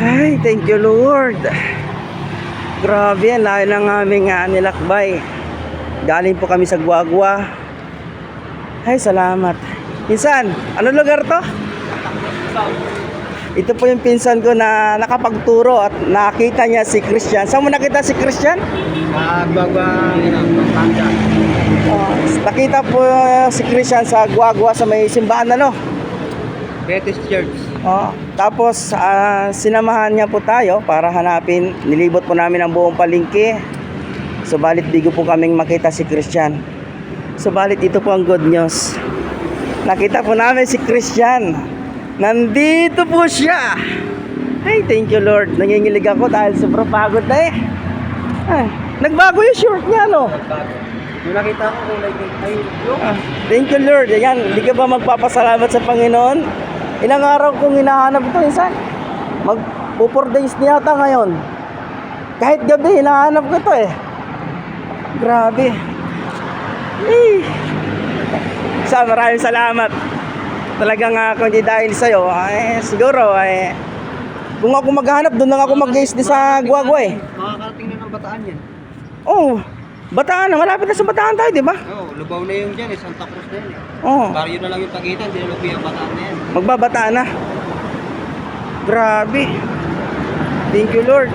Ay, thank you Lord. Grabe, ang layo ng aming uh, nilakbay. Galing po kami sa Guagua. Ay, salamat. Pinsan, anong lugar to? Ito po yung pinsan ko na nakapagturo at nakita niya si Christian. Saan mo nakita si Christian? Magbaba, Pampanga. Oh, nakita po uh, si Christian sa Guagua sa may simbahan ano. Betis Church. Oh, tapos ah, sinamahan niya po tayo para hanapin. Nilibot po namin ang buong palengke. Subalit bigo po kaming makita si Christian. Subalit ito po ang good news. Nakita po namin si Christian. Nandito po siya. Ay, thank you Lord. Nangingilig ako dahil sobrang pagod na eh. Ay, nagbago yung short niya no. Yung nakita ko kulay pink ay yung Ah, thank you Lord. Ayan, hindi ka ba magpapasalamat sa Panginoon? Ilang araw kong hinahanap ito insan. Mag 4 days na yata ngayon. Kahit gabi, hinahanap ko ito eh. Grabe. Eh. Sa maraming salamat. Talagang uh, kung hindi dahil sa'yo, ay siguro ay kung ako maghanap, doon lang ako mag di sa Guagua eh. Makakarating na ng bataan yan. Oh, Bataan na, malapit na sa Bataan tayo, di ba? Oo, oh, lubaw na yung dyan eh, Santa Cruz na yan eh. Oh. Baryo na lang yung pagitan, dinulobi ang bataan na yan. Magbabataan na. Grabe. Thank you Lord.